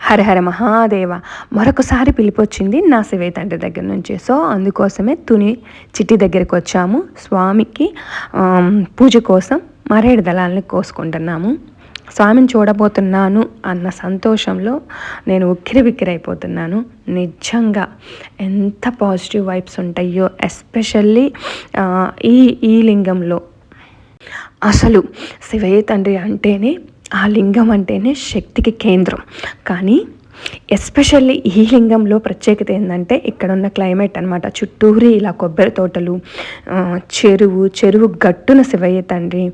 హరహర మహాదేవ. మరొకసారి పిలిపొచ్చింది నా శివయ్య తండ్రి దగ్గర నుంచి. సో అందుకోసమే తుని చిట్టి దగ్గరికి వచ్చాము. స్వామికి పూజ కోసం మరేడు దళాలని కోసుకుంటున్నాము. స్వామిని చూడబోతున్నాను అన్న సంతోషంలో నేను ఉక్కిరి బిక్కిరైపోతున్నాను నిజంగా ఎంత పాజిటివ్ వైబ్స్ ఉంటాయో ఎస్పెషల్లీ ఈ ఈ లింగంలో. అసలు శివయ్య తండ్రి అంటేనే ఆ లింగం అంటేనే శక్తికి కేంద్రం. కానీ ఎస్పెషల్లీ ఈ లింగంలో ప్రత్యేకత ఏంటంటే ఇక్కడ ఉన్న క్లైమేట్ అనమాట చుట్టూరి ఇలా కొబ్బరి తోటలు చెరువు చెరువు గట్టున శివయ్య తండ్రి.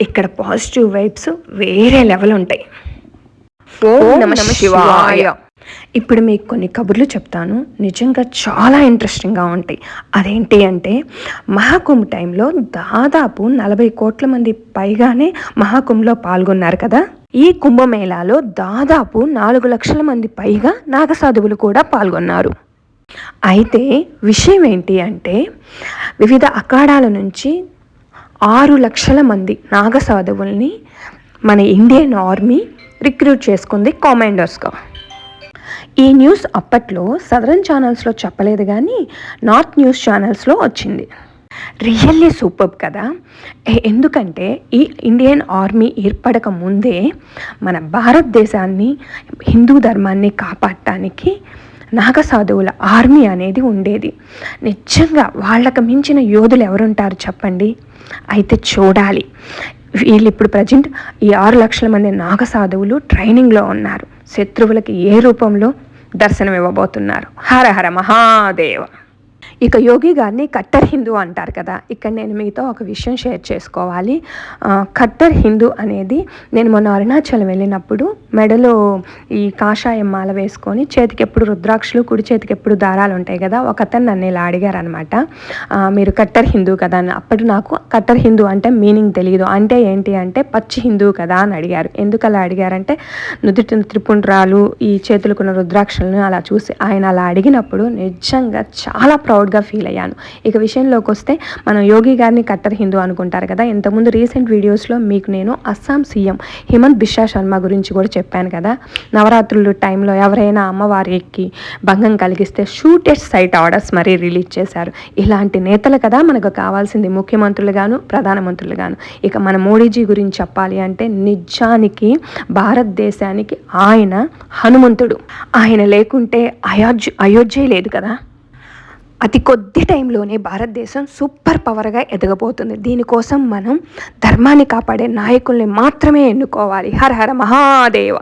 ఇక్కడ పాజిటివ్ వైబ్స్ వేరే లెవెల్ ఉంటాయి. శివాయ. ఇప్పుడు మీకు కొన్ని కబుర్లు చెప్తాను. నిజంగా చాలా ఇంట్రెస్టింగ్గా ఉంటాయి. అదేంటి అంటే మహాకుంభ్ టైంలో దాదాపు నలభై కోట్ల మంది పైగానే మహాకుంభ్లో పాల్గొన్నారు కదా? ఈ కుంభమేళాలో దాదాపు నాలుగు లక్షల మంది పైగా నాగసాధువులు కూడా పాల్గొన్నారు. అయితే విషయం ఏంటి అంటే వివిధ అఖాడాల నుంచి ఆరు లక్షల మంది నాగసాధువుల్ని మన ఇండియన్ ఆర్మీ రిక్రూట్ చేసుకుంది కామాండర్స్గా. ఈ న్యూస్ అప్పట్లో సదరన్ ఛానల్స్లో చెప్పలేదు కానీ నార్త్ న్యూస్ ఛానల్స్లో వచ్చింది. రియల్లీ సూపర్ కదా? ఎందుకంటే ఈ ఇండియన్ ఆర్మీ ఏర్పడక ముందే మన భారతదేశాన్ని హిందూ ధర్మాన్ని కాపాడటానికి నాగసాధువుల ఆర్మీ అనేది ఉండేది. నిజంగా వాళ్ళకు మించిన యోధులు ఎవరుంటారు చెప్పండి? అయితే చూడాలి. వీళ్ళు ఇప్పుడు ప్రజెంట్ ఈ ఆరు లక్షల మంది నాగసాధువులు ట్రైనింగ్లో ఉన్నారు. శత్రువులకి ఏ రూపంలో దర్శనం ఇవ్వబోతున్నారు హర హర మహాదేవ. ఇక యోగి గారిని కట్టర్ హిందూ అంటారు కదా. ఇక్కడ నేను మీతో ఒక విషయం షేర్ చేసుకోవాలి. కట్టర్ హిందూ అనేది నేను మొన్న అరుణాచలం వెళ్ళినప్పుడు మెడలో ఈ కాషాయం మాల వేసుకొని చేతికి ఎప్పుడు రుద్రాక్షలు కుడి చేతికి ఎప్పుడు దారాలు ఉంటాయి కదా ఒక అతను నన్ను ఇలా అడిగారనమాట మీరు కట్టర్ హిందూ కదా అని. అప్పుడు నాకు కట్టర్ హిందూ అంటే మీనింగ్ తెలియదు అంటే ఏంటి అంటే పచ్చి హిందూ కదా అని అడిగారు. ఎందుకు అలా అడిగారంటే నుదుటి త్రిపుండ్రాలు ఈ చేతులకున్న రుద్రాక్షలను అలా చూసి ఆయన అలా అడిగినప్పుడు నిజంగా చాలా ప్రౌడ్ ప్రౌడ్గా ఫీల్ అయ్యాను. ఇక విషయంలోకి వస్తే మనం యోగి గారిని కట్టర్ హిందూ అనుకుంటారు కదా ఇంతకుముందు రీసెంట్ వీడియోస్లో మీకు నేను అస్సాం సీఎం హిమంత్ బిశ్వా శర్మ గురించి కూడా చెప్పాను కదా. నవరాత్రులు టైంలో ఎవరైనా అమ్మవారికి భంగం కలిగిస్తే షూటెడ్ సైట్ ఆర్డర్స్ మరీ రిలీజ్ చేశారు. ఇలాంటి నేతలు కదా మనకు కావాల్సింది ముఖ్యమంత్రులు గాను ప్రధానమంత్రులు గాను ఇక మన మోడీజీ గురించి చెప్పాలి అంటే నిజానికి భారతదేశానికి ఆయన హనుమంతుడు. ఆయన లేకుంటే అయోధ్య అయోధ్య లేదు కదా. అతి కొద్ది టైంలోనే భారతదేశం సూపర్ పవర్గా ఎదగబోతుంది. దీనికోసం మనం ధర్మాన్ని కాపాడే నాయకుల్ని మాత్రమే ఎన్నుకోవాలి. హర హర మహాదేవ.